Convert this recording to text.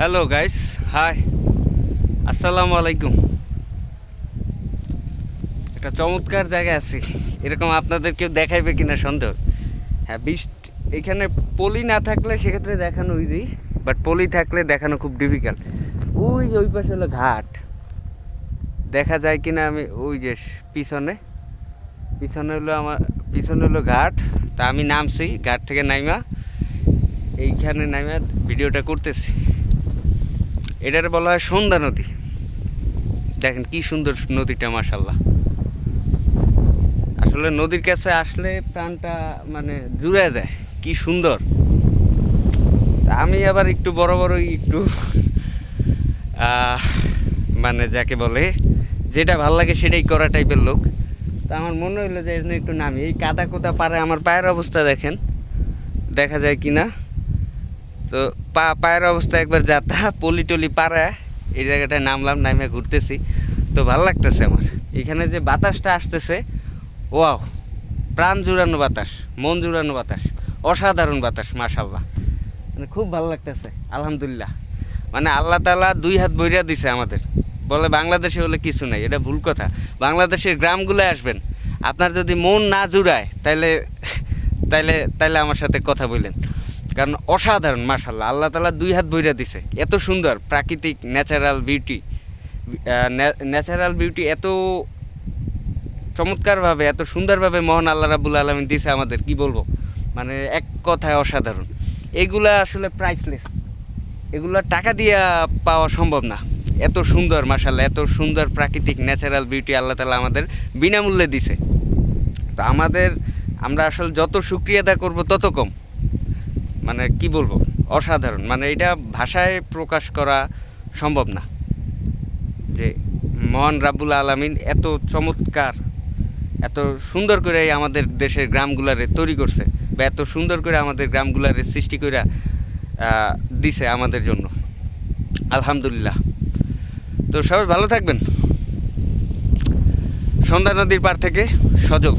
Hello guys hi আসসালামু আলাইকুম একটা চমৎকার জায়গায় আছি। এরকম আপনাদের কেউ দেখাইবে কিনা সন্দেহ। হ্যাঁ বৃষ্টি এখানে পলি না থাকলে সেক্ষেত্রে দেখানো ইজি বাট পলি থাকলে দেখানো খুব ডিফিকাল্ট ওই যে ওই পাশে হলো ঘাট। দেখা যায় কিনা আমি ওই যে পিছনে। পিছনে হলো আমার, পিছনে হলো ঘাট। তা আমি নামছি, ঘাট থেকে নাইমা। এইখানে নাইমা, ভিডিওটা করতেছি। এটার বলা হয় সন্ধ্যা নদী। দেখেন কি সুন্দর নদীটা মাসাল্লাহ আসলে নদীর কাছে আসলে প্রাণটা মানে জুড়ে যায়, কি সুন্দর। আমি আবার একটু বড় বড় একটু মানে যাকে বলে, যেটা ভালো লাগে সেটাই করা টাইপের লোক। তা আমার মনে হইল যে একটু নামি। এই কাদা কোদা পারে আমার পায়ের অবস্থা দেখেন, দেখা যায় কি না তো পা, পায়ের অবস্থা একবার যাতা পলি টলি পাড়া, এই জায়গাটায় নামলাম, নামে ঘুরতেছি। তো ভালো লাগতেছে আমার। এখানে যে বাতাসটা আসতেছে, ওয়াও, প্রাণ জুড়ানো বাতাস, মন জুড়ানো বাতাস, অসাধারণ বাতাস মাশাল্লাহ মানে খুব ভালো লাগতেছে, আলহামদুলিল্লাহ। মানে আল্লাহ তালা দুই হাত বইরা দিছে আমাদের। বলে বাংলাদেশে বলে কিছু নাই, এটা ভুল কথা। বাংলাদেশের গ্রামগুলোয় আসবেন। আপনার যদি মন না জুড়ায়, তাইলে তাইলে তাইলে আমার সাথে কথা বললেন কারণ অসাধারণ মাশাল্লাহ আল্লাহ তালা দুই হাত বইরা দিছে। এত সুন্দর প্রাকৃতিক ন্যাচারাল বিউটি। ন্যাচারাল বিউটি এত চমৎকারভাবে, এত সুন্দরভাবে মহান আল্লাহ রাবুল আলমিন দিছে আমাদের, কি বলব? মানে এক কথায় অসাধারণ। এগুলা আসলে প্রাইসলেস এগুলো টাকা দিয়ে পাওয়া সম্ভব না। এত সুন্দর মাসাল্লাহ এত সুন্দর প্রাকৃতিক ন্যাচারাল বিউটি আল্লাহ তালা আমাদের বিনামূল্যে দিছে। তো আমাদের, আমরা আসলে যত সুক্রিয়া আদা করব তত কম। মানে কি বলব, অসাধারণ। মানে এটা ভাষায় প্রকাশ করা সম্ভব না। যে মহান রাব্বুল আলামিন এত চমৎকার, এত সুন্দর করে আমাদের দেশের গ্রামগুলারে তৈরি করছে বা এত সুন্দর করে আমাদের গ্রামগুলারে সৃষ্টি করে দিছে আমাদের জন্য। আলহামদুলিল্লাহ। তো সবাই ভালো থাকবেন। সন্ধ্যা নদীর পার থেকে সজল।